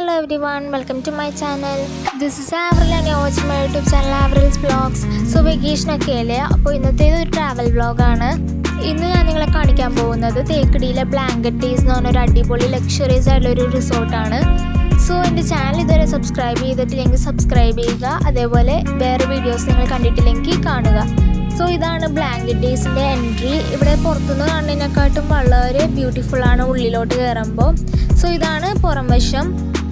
Hello everyone, welcome to my channel. This is Avril and you're watch my YouTube channel Avril's Vlogs. So വെക്കേഷനൊക്കെ അല്ലേ? അപ്പോൾ ഇന്നത്തേത് ഒരു travel വ്ളോഗാണ് ഇന്ന് ഞാൻ നിങ്ങളെ കാണിക്കാൻ പോകുന്നത് തേക്കടിയിലെ ബ്ലാങ്കറ്റ് ഡേയ്സ് എന്ന് പറഞ്ഞൊരു അടിപൊളി ലക്ഷറീസ് ആയിട്ടുള്ള ഒരു റിസോർട്ടാണ് സോ എന്റെ ചാനൽ ഇതുവരെ സബ്സ്ക്രൈബ് ചെയ്തിട്ടില്ലെങ്കിൽ സബ്സ്ക്രൈബ് ചെയ്യുക. അതേപോലെ വേറെ വീഡിയോസ് നിങ്ങൾ കണ്ടിട്ടില്ലെങ്കിൽ കാണുക. സോ ഇതാണ് ബ്ലാങ്കറ്റ് ഡേയ്സിന്റെ എൻട്രി ഇവിടെ പുറത്തുനിന്ന് കാണുന്നതിനെക്കാട്ടും വളരെ ബ്യൂട്ടിഫുൾ ആണ് ഉള്ളിലോട്ട് കയറുമ്പോൾ. സോ ഇതാണ് പുറം വശം.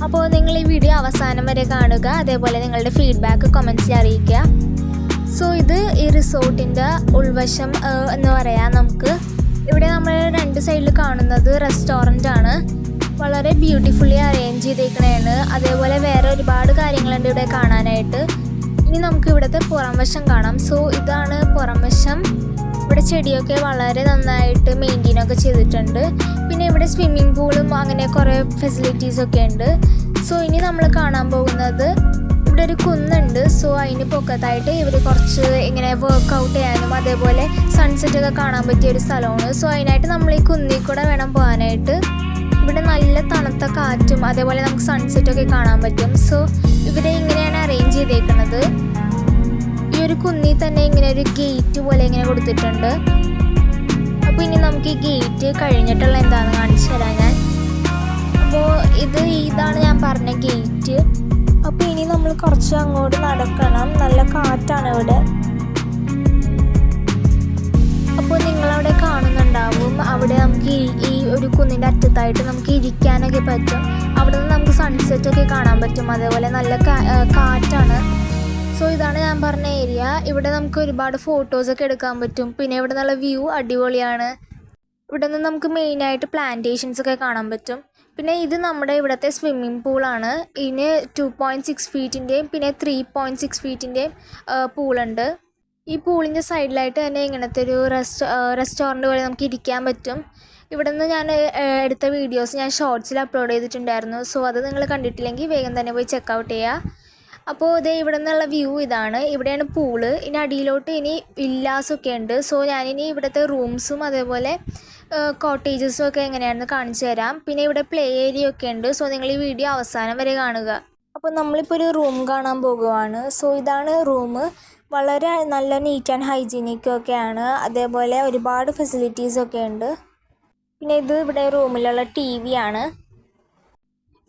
അപ്പോൾ നിങ്ങൾ ഈ വീഡിയോ അവസാനം വരെ കാണുക. അതേപോലെ നിങ്ങളുടെ ഫീഡ്ബാക്ക് കമൻസിൽ അറിയിക്കുക. സോ ഇത് ഈ റിസോർട്ടിന്റെ ഉൾവശം എന്ന് പറയാം നമുക്ക്. ഇവിടെ നമ്മൾ രണ്ട് സൈഡിൽ കാണുന്നത് റെസ്റ്റോറന്റ് ആണ്. വളരെ ബ്യൂട്ടിഫുള്ളി അറേഞ്ച് ചെയ്തേക്കണേണ് അതേപോലെ വേറെ ഒരുപാട് കാര്യങ്ങളുണ്ട് ഇവിടെ കാണാനായിട്ട്. ഇനി നമുക്ക് ഇവിടുത്തെ പുറംവശം കാണാം. സോ ഇതാണ് പുറം വശം ഇവിടെ ചെടിയൊക്കെ വളരെ നന്നായിട്ട് മെയിന്റെയിൻ ഒക്കെ ചെയ്തിട്ടുണ്ട്. പിന്നെ ഇവിടെ സ്വിമ്മിംഗ് പൂളും അങ്ങനെ കുറേ ഫെസിലിറ്റീസ് ഒക്കെ ഉണ്ട്. സോ ഇനി നമ്മൾ കാണാൻ പോകുന്നത് ഇവിടെ ഒരു കുന്നുണ്ട്. സോ അതിന് പൊക്കത്തായിട്ട് ഇവർ കുറച്ച് ഇങ്ങനെ വർക്കൗട്ട് ചെയ്യാനും അതേപോലെ സൺസെറ്റ് ഒക്കെ കാണാൻ പറ്റിയ ഒരു സ്ഥലമാണ്. സോ അതിനായിട്ട് നമ്മൾ ഈ കുന്നിൽ കൂടെ വേണം പോകാനായിട്ട്. ഇവിടെ നല്ല തണുത്ത കാറ്റും അതേപോലെ നമുക്ക് സൺസെറ്റ് ഒക്കെ കാണാൻ പറ്റും. സോ ഇവരെ ഇങ്ങനെയാണ് അറേഞ്ച് ചെയ്തേക്കുന്നത് ഒരു കുന്നിൽ തന്നെ ഇങ്ങനെ ഒരു ഗേറ്റ് പോലെ ഇങ്ങനെ കൊടുത്തിട്ടുണ്ട്. അപ്പോൾ ഇനി നമുക്ക് ഈ ഗേറ്റ് കഴിഞ്ഞിട്ടുള്ള എന്താണെന്ന് കാണിച്ചു തരാം ഞാൻ. അപ്പോൾ ഇത് ഇതാണ് ഞാൻ പറഞ്ഞ ഗേറ്റ് അപ്പോൾ ഇനി നമ്മൾ കുറച്ച് അങ്ങോട്ട് നടക്കണം. നല്ല കാറ്റാണ് ഇവിടെ. അപ്പോൾ നിങ്ങളവിടെ കാണുന്നുണ്ടാവും. അവിടെ നമുക്ക് ഈ- ഒരു കുന്നിന്റെ അറ്റത്തായിട്ട് നമുക്ക് ഇരിക്കാനൊക്കെ പറ്റും. അവിടെ നിന്ന് നമുക്ക് സൺസെറ്റൊക്കെ കാണാൻ പറ്റും. അതേപോലെ നല്ല കാറ്റാണ്. സോ ഇതാണ് ഞാൻ പറഞ്ഞ ഏരിയ ഇവിടെ നമുക്ക് ഒരുപാട് ഫോട്ടോസൊക്കെ എടുക്കാൻ പറ്റും. പിന്നെ ഇവിടെ നല്ല വ്യൂ അടിപൊളിയാണ്. ഇവിടെ നിന്ന് നമുക്ക് മെയിനായിട്ട് പ്ലാന്റേഷൻസ് ഒക്കെ കാണാൻ പറ്റും. പിന്നെ ഇത് നമ്മുടെ ഇവിടുത്തെ സ്വിമ്മിംഗ് പൂളാണ് ഇതിന് ടു പോയിന്റ് സിക്സ് ഫീറ്റിന്റെയും പിന്നെ ത്രീ പോയിന്റ് സിക്സ് ഫീറ്റിന്റെയും പൂളുണ്ട് ഈ പൂളിന്റെ സൈഡിലായിട്ട് തന്നെ ഇങ്ങനത്തെ ഒരു റെസ്റ്റോ റെസ്റ്റോറന്റ് പോലെ നമുക്ക് ഇരിക്കാൻ പറ്റും. ഇവിടെ നിന്ന് ഞാൻ എടുത്ത വീഡിയോസ് ഞാൻ ഷോർട്സിൽ അപ്ലോഡ് ചെയ്തിട്ടുണ്ടായിരുന്നു. സോ അത് നിങ്ങൾ കണ്ടിട്ടില്ലെങ്കിൽ വേഗം തന്നെ പോയി ചെക്കൗട്ട് ചെയ്യുക. അപ്പോൾ ഇതേ ഇവിടെ നിന്നുള്ള വ്യൂ ഇതാണ്. ഇവിടെയാണ് പൂൾ ഇനി അടിയിലോട്ട് ഇനി വില്ലാസൊക്കെ ഉണ്ട്. സോ ഞാനിനി ഇവിടുത്തെ റൂംസും അതേപോലെ കോട്ടേജസും ഒക്കെ എങ്ങനെയാണെന്ന് കാണിച്ചു തരാം. പിന്നെ ഇവിടെ പ്ലേ ഏരിയ ഒക്കെ ഉണ്ട്. സോ നിങ്ങൾ ഈ വീഡിയോ അവസാനം വരെ കാണുക. അപ്പോൾ നമ്മളിപ്പോൾ ഒരു റൂം കാണാൻ പോകുവാണ്. സോ ഇതാണ് റൂം വളരെ നല്ല നീറ്റ് ആൻഡ് ഹൈജീനിക് ഒക്കെയാണ്. അതേപോലെ ഒരുപാട് ഫെസിലിറ്റീസൊക്കെ ഉണ്ട്. പിന്നെ ഇത് ഇവിടെ റൂമിലുള്ള ടി വി ആണ്.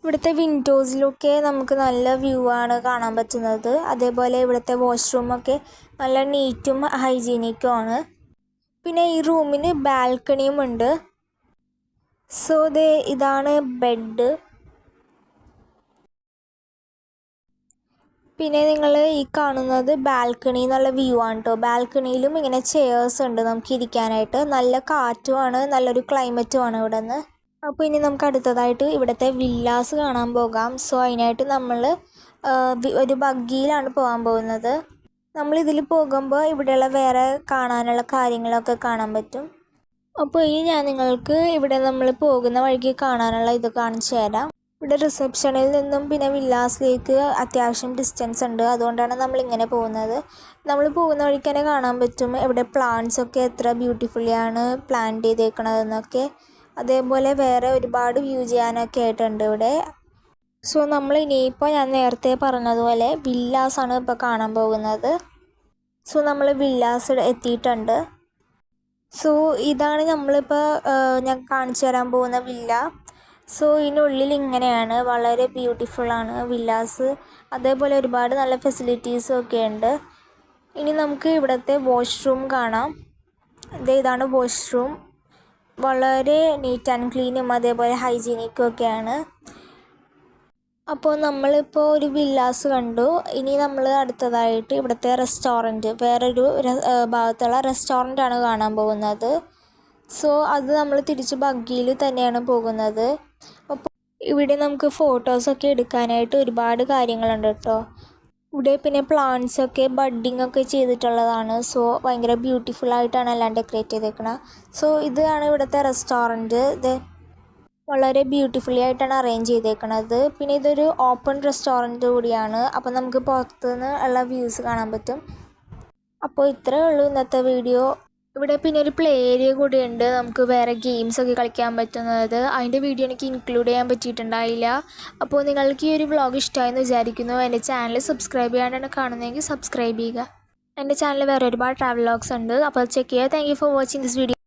ഇവിടുത്തെ വിൻഡോസിലൊക്കെ നമുക്ക് നല്ല വ്യൂ ആണ് കാണാൻ പറ്റുന്നത്. അതേപോലെ ഇവിടുത്തെ വാഷ്റൂമൊക്കെ നല്ല നീറ്റും ഹൈജീനിക്കും ആണ്. പിന്നെ ഈ റൂമിന് ബാൽക്കണിയും ഉണ്ട്. സോ ദേ ഇതാണ് ബെഡ് പിന്നെ നിങ്ങൾ ഈ കാണുന്നത് ബാൽക്കണി എന്നുള്ള വ്യൂ ആണ് കേട്ടോ ബാൽക്കണിയിലും ഇങ്ങനെ ചെയേഴ്സ് ഉണ്ട് നമുക്ക് ഇരിക്കാനായിട്ട്. നല്ല കാറ്റുമാണ് നല്ലൊരു ക്ലൈമറ്റുമാണ് ഇവിടെ നിന്ന് അപ്പോൾ ഇനി നമുക്ക് അടുത്തതായിട്ട് ഇവിടുത്തെ വില്ലാസ് കാണാൻ പോകാം. സോ അതിനായിട്ട് നമ്മൾ ഒരു ബഗ്ഗിയിലാണ് പോകാൻ പോകുന്നത്. നമ്മൾ ഇതിൽ പോകുമ്പോൾ ഇവിടെയുള്ള വേറെ കാണാനുള്ള കാര്യങ്ങളൊക്കെ കാണാൻ പറ്റും. അപ്പോൾ ഇനി ഞാൻ നിങ്ങൾക്ക് ഇവിടെ നമ്മൾ പോകുന്ന വഴിക്ക് കാണാനുള്ള ഇത് കാണിച്ചു തരാം. ഇവിടെ റിസപ്ഷനിൽ നിന്നും പിന്നെ വില്ലാസിലേക്ക് അത്യാവശ്യം ഡിസ്റ്റൻസ് ഉണ്ട്. അതുകൊണ്ടാണ് നമ്മൾ ഇങ്ങനെ പോകുന്നത്. നമ്മൾ പോകുന്ന വഴിക്ക് തന്നെ കാണാൻ പറ്റും. ഇവിടെ പ്ലാന്റ്സ് ഒക്കെ എത്ര ബ്യൂട്ടിഫുള്ളിയാണ് പ്ലാന്റ് ചെയ്തേക്കണതെന്നൊക്കെ. അതേപോലെ വേറെ ഒരുപാട് വ്യൂ ചെയ്യാനൊക്കെ ആയിട്ടുണ്ട് ഇവിടെ. സോ നമ്മൾ ഇനിയിപ്പോൾ ഞാൻ നേരത്തെ പറഞ്ഞതുപോലെ വില്ലാസാണ് ഇപ്പോൾ കാണാൻ പോകുന്നത്. സോ നമ്മൾ വില്ലാസ് എത്തിയിട്ടുണ്ട്. സോ ഇതാണ് നമ്മളിപ്പോൾ ഞാൻ കാണിച്ചു തരാൻ പോകുന്ന വില്ല. സോ ഇതിനുള്ളിൽ ഇങ്ങനെയാണ്. വളരെ ബ്യൂട്ടിഫുള്ളാണ് വില്ലാസ്. അതേപോലെ ഒരുപാട് നല്ല ഫെസിലിറ്റീസും ഒക്കെ ഉണ്ട്. ഇനി നമുക്ക് ഇവിടുത്തെ വാഷ്റൂം കാണാം. ഇതാണ് വാഷ്റൂം വളരെ നീറ്റ് ആൻഡ് ക്ലീനും അതേപോലെ ഹൈജീനിക്കും ഒക്കെയാണ്. അപ്പോൾ നമ്മളിപ്പോൾ ഒരു വില്ലാസ് കണ്ടു. ഇനി നമ്മൾ അടുത്തതായിട്ട് ഇവിടുത്തെ റെസ്റ്റോറന്റ് വേറൊരു ഭാഗത്തുള്ള റെസ്റ്റോറന്റ് ആണ് കാണാൻ പോകുന്നത്. സോ അത് നമ്മൾ തിരിച്ച് ബഗ്ഗിയിൽ തന്നെയാണ് പോകുന്നത്. അപ്പോൾ ഇവിടെ നമുക്ക് ഫോട്ടോസൊക്കെ എടുക്കാനായിട്ട് ഒരുപാട് കാര്യങ്ങളുണ്ട് കേട്ടോ. ഇവിടെ പിന്നെ പ്ലാന്റ്സ് ഒക്കെ ബഡ്ഡിങ് ഒക്കെ ചെയ്തിട്ടുള്ളതാണ്. സോ ഭയങ്കര ബ്യൂട്ടിഫുൾ ആയിട്ടാണ് എല്ലാം ഡെക്കറേറ്റ് ചെയ്തേക്കുന്നത് സോ ഇതാണ് ഇവിടുത്തെ റെസ്റ്റോറന്റ് ഇത് വളരെ ബ്യൂട്ടിഫുള്ളി ആയിട്ടാണ് അറേഞ്ച് ചെയ്തേക്കുന്നത് പിന്നെ ഇതൊരു ഓപ്പൺ റെസ്റ്റോറന്റ് കൂടിയാണ്. അപ്പോൾ നമുക്ക് പുറത്തുനിന്ന് ഉള്ള വ്യൂസ് കാണാൻ പറ്റും. അപ്പോൾ ഇത്രയേ ഉള്ളൂ ഇന്നത്തെ വീഡിയോ ഇവിടെ പിന്നെ ഒരു പ്ലേ ഏരിയ ഉണ്ട് നമുക്ക് വേറെ ഗെയിംസ് ഒക്കെ കളിക്കാൻ പറ്റുന്നത്. അതിന്റെ വീഡിയോ എനിക്ക് ഇൻക്ലൂഡ് ചെയ്യാൻ പറ്റിയിട്ടുണ്ടായില്ല. അപ്പോൾ നിങ്ങൾക്ക് ഈ ഒരു വ്ളോഗ് ഇഷ്ടമായെന്ന് വിചാരിക്കുന്നു. എന്റെ ചാനൽ സബ്സ്ക്രൈബ് ചെയ്യാണ്ടാണ് കാണുന്നതെങ്കിൽ സബ്സ്ക്രൈബ് ചെയ്യുക. എന്റെ ചാനലിൽ വേറെ ഒരുപാട് ട്രാവൽ വ്ളോഗ്സ് ഉണ്ട്. അപ്പോൾ ചെക്ക് ചെയ്യുക. Thank for watching this video